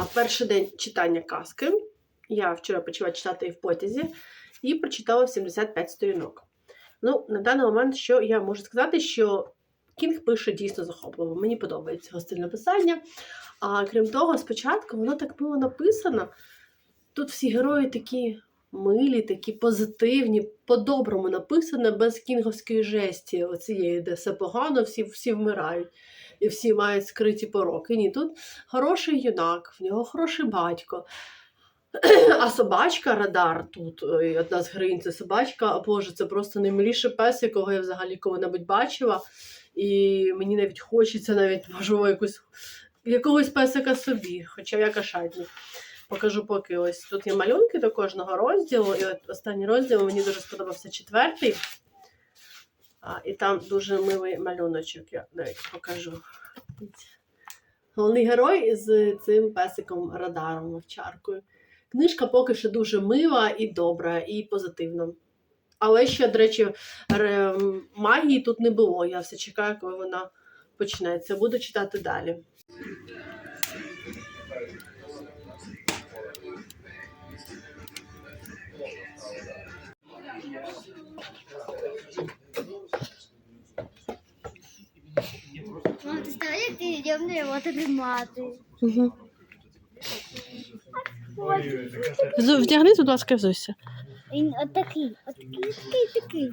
А перший день читання казки. Я вчора почала читати в потязі і прочитала 75 сторінок. Ну, на даний момент, що я можу сказати, що Кінг пише дійсно захопливо. Мені подобається його стиль написання. А крім того, спочатку воно так мило написано. Тут всі герої такі милі, такі позитивні, по-доброму написано, без кінговської жесті, оцієї, де все погано, всі, всі вмирають і всі мають скриті пороки. Ні, тут хороший юнак, в нього хороший батько. А собачка Радар тут, ой, одна з героїнь це собачка, Боже, це просто наймиліший пес, якого я взагалі коли-небудь бачила. І мені навіть хочеться навіть, можливо, якусь, якогось песика собі, хоча я кошатник. Покажу поки ось тут є малюнки до кожного розділу. І от останній розділ мені дуже сподобався четвертий. А, і там дуже милий малюночок, я навіть покажу. Головний герой з цим песиком радаром вовчаркою. Книжка поки що дуже мила і добра, і позитивна. Але ще, до речі, магії тут не було. Я все чекаю, коли вона почнеться. Буду читати далі. Мам, ти ставиш, як ти на його тримати. Угу. Вдягни, будь ласка, взуйся. Він отакий, отакий, такий, такий.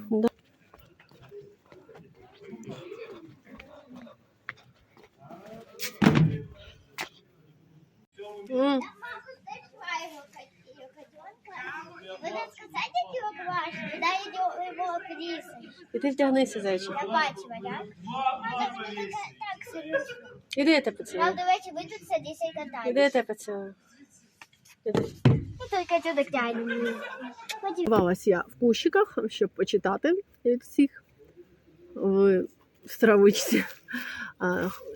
І ти вдягнися, зайчик. Я бачила, так? Іди я тебе поцілую. Правда, вечір ви тут садися і Іди я тебе поцілую. Тягне. Я в кущиках, щоб почитати від всіх в стравичці.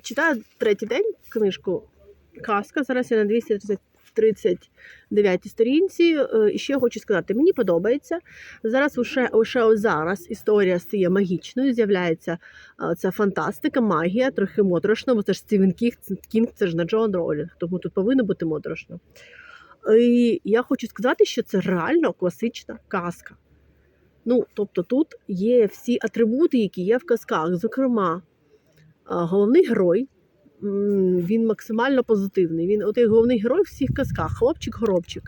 Читаю третій день книжку Казка. Зараз я на 239 сторінці. Е, І ще хочу сказати, мені подобається. Зараз лише, лише зараз історія стає магічною, з'являється ця фантастика, магія, трохи моторошно, бо це ж Стівен Кінг, це- ж не Джон Ролінг, тому тут повинно бути моторошно. І я хочу сказати, що це реально класична казка. Ну, тобто тут є всі атрибути, які є в казках. Зокрема, головний герой, він максимально позитивний. Він от головний герой всіх казках. Хлопчик-горобчик.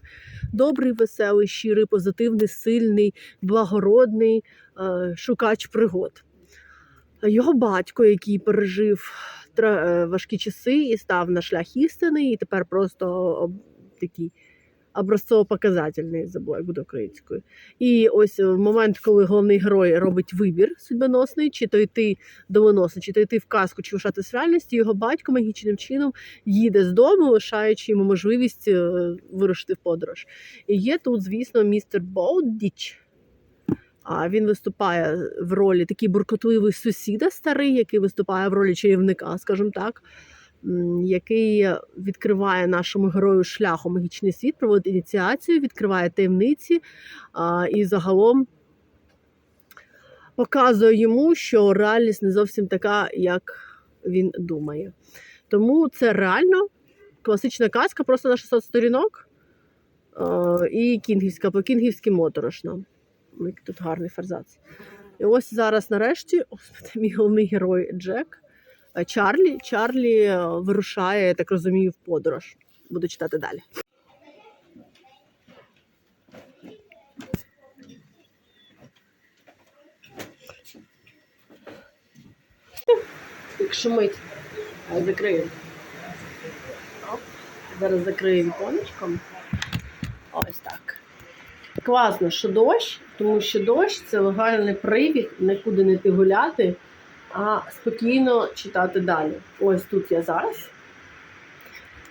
Добрий, веселий, щирий, позитивний, сильний, благородний шукач пригод. Його батько, який пережив важкі часи і став на шлях істини, і тепер просто такий образцово-показательний, забула, як буде українською. І ось в момент, коли головний герой робить вибір судьбоносний, чи то йти доленосно, чи то йти в казку, чи лишатись реальності, його батько магічним чином їде з дому, лишаючи йому можливість е, вирушити в подорож. І є тут, звісно, містер Болдіч. А він виступає в ролі такий буркотливий сусіда старий, який виступає в ролі чарівника, скажімо так, який відкриває нашому герою шлях у магічний світ, проводить ініціацію, відкриває таємниці і загалом показує йому, що реальність не зовсім така, як він думає. Тому це реально класична казка, просто на 600 сторінок. І кінгівська, по-кінгівськи моторошна. Тут гарний фарзац. І ось зараз нарешті господи, мій головний герой Джек. Е, Чарлі. Чарлі е, вирушає, я так розумію, в подорож. Буду читати далі. Так шумить. А, Закрию. Оп. Зараз закрию віконечком. Ось так. Класно, що дощ, тому що дощ це легальний привід нікуди не йти гуляти, а спокійно читати далі. Ось тут я зараз.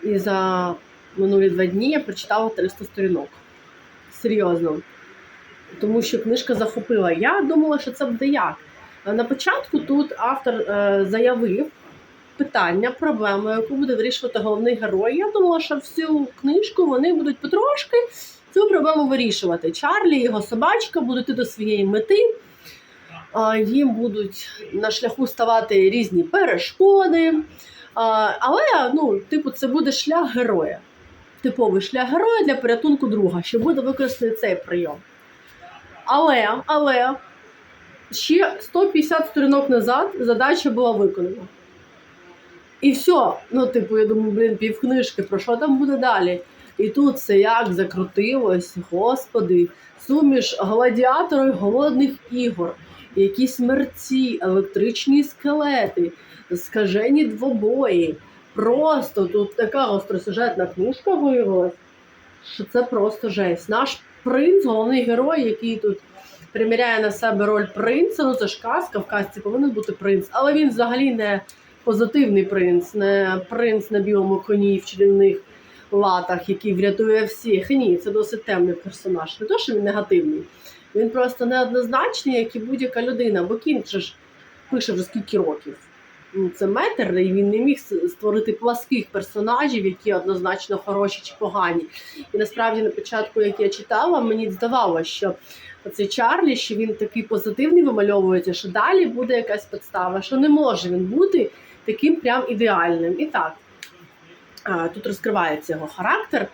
І за минулі два дні я прочитала 300 сторінок. Серйозно. Тому що книжка захопила. Я думала, що це буде як. На початку тут автор е, заявив питання, проблему, яку буде вирішувати головний герой. Я думала, що всю книжку вони будуть потрошки цю проблему вирішувати. Чарлі, його собачка будуть йти до своєї мети. Їм будуть на шляху ставати різні перешкоди. Але, ну, типу, це буде шлях героя. Типовий шлях героя для порятунку друга, що буде використаний цей прийом. Але, але ще 150 сторінок назад задача була виконана. І все. Ну, типу, я думаю, блін, півкнижки, про що там буде далі? І тут це як закрутилось, господи, суміш гладіатора голодних ігор, якісь мерці, електричні скелети, скажені двобої. Просто тут така гостросюжетна книжка виявилась, що це просто жесть. Наш принц, головний герой, який тут приміряє на себе роль принца, ну це ж казка, в казці повинен бути принц, але він взагалі не позитивний принц, не принц на білому коні в чарівних латах, який врятує всіх. Ні, це досить темний персонаж. Не то, що він негативний. Він просто неоднозначний, як і будь-яка людина. Бо Кінг ж пише вже скільки років. Це метр, і він не міг створити пласких персонажів, які однозначно хороші чи погані. І насправді на початку, як я читала, мені здавалося, що оцей Чарлі, що він такий позитивний вимальовується, що далі буде якась підстава, що не може він бути таким прям ідеальним. І так, тут розкривається його характер.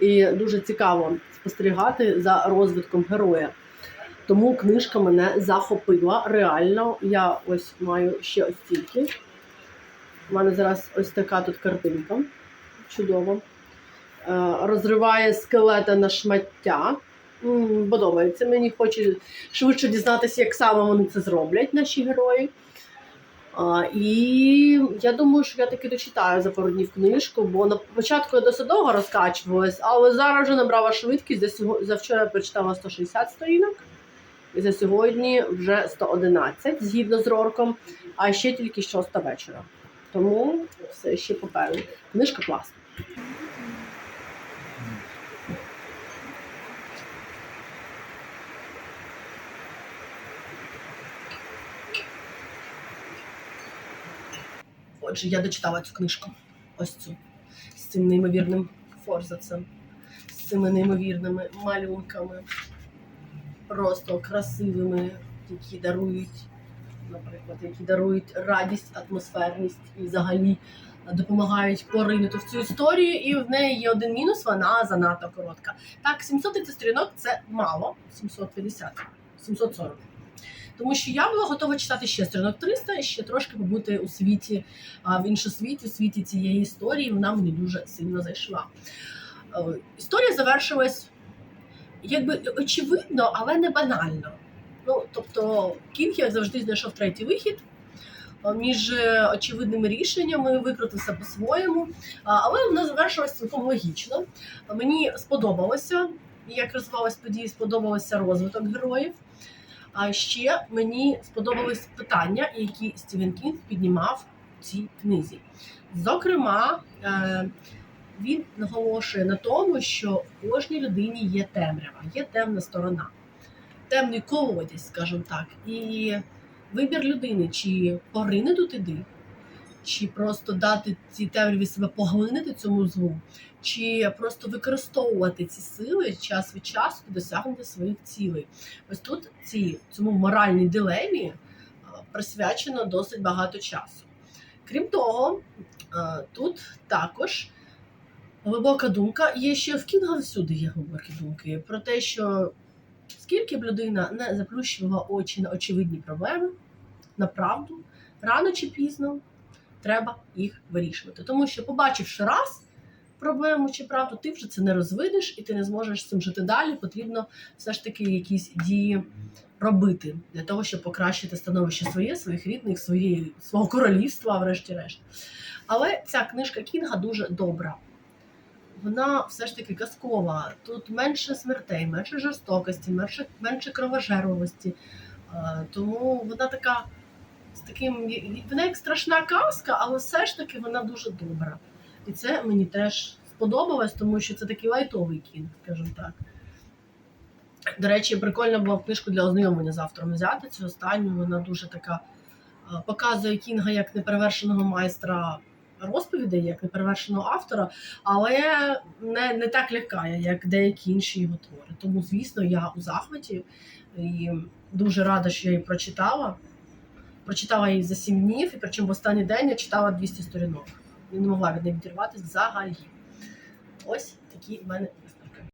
І дуже цікаво спостерігати за розвитком героя. Тому книжка мене захопила. Реально, я ось маю ще ось стільки. У мене зараз ось така тут картинка. Чудово. Е, Розриває скелета на шмаття. Подобається. Мені хоче швидше дізнатися, як саме вони це зроблять, наші герої. І я думаю, що я таки дочитаю за пару днів книжку, бо на початку я досить довго розкачувалась, але зараз вже набрала швидкість. За, сього... за вчора я прочитала 160 сторінок, і за сьогодні вже 111 згідно з рорком, а ще тільки 6 вечора. Тому все ще попереду. Книжка класна. Отже, я дочитала цю книжку. Ось цю. З цим неймовірним форзацем, з цими неймовірними малюнками, просто красивими, які дарують, наприклад, які дарують радість, атмосферність і взагалі допомагають поринути в цю історію. І в неї є один мінус, вона занадто коротка. Так, 730 сторінок це мало, 750, 740. Тому що я була готова читати ще сторінок 300 і ще трошки побути у світі, в іншосвіті, у світі цієї історії. Вона мені дуже сильно зайшла. Е, Історія завершилась якби очевидно, але не банально. Ну, тобто, Кінг як завжди знайшов третій вихід е, між е, очевидними рішеннями, викрутився по-своєму, але вона завершилась цілком логічно. Мені сподобалося, як розвивалась події, сподобався розвиток героїв. А ще мені сподобались питання, які Стівен Кінг піднімав у цій книзі. Зокрема, е, він наголошує на тому, що в кожній людині є темрява, є темна сторона, темний колодязь, скажімо так. І вибір людини, чи порине туди, чи просто дати цій темряві себе поглинити цьому злу, чи просто використовувати ці сили час від часу досягнення своїх цілей. Ось тут ці цьому моральній дилемі присвячено досить багато часу. Крім того, тут також глибока думка є ще в Кінга всюди є глибокі думки про те, що скільки б людина не заплющувала очі на очевидні проблеми, на правду, рано чи пізно треба їх вирішувати. Тому що, побачивши раз проблему чи правду, ти вже це не розвидиш і ти не зможеш з цим жити далі. Потрібно все ж таки якісь дії робити для того, щоб покращити становище своє, своїх рідних, своєї, свого королівства, врешті-решт. Але ця книжка Кінга дуже добра. Вона все ж таки казкова. Тут менше смертей, менше жорстокості, менше, менше кровожерливості. Е, Тому вона така з таким, вона як страшна казка, але все ж таки вона дуже добра. І це мені теж сподобалось, тому що це такий лайтовий кінг, скажімо так. До речі, прикольно було книжку для ознайомлення з автором взяти. Цю останню вона дуже така е, показує Кінга як неперевершеного майстра розповідей, як неперевершеного автора, але не, не так лякає, як деякі інші його твори. Тому, звісно, я у захваті і дуже рада, що я її прочитала. Прочитала її за сім днів, і причому в останній день я читала 200 сторінок. Я не могла від неї відірватися взагалі. Ось такі в мене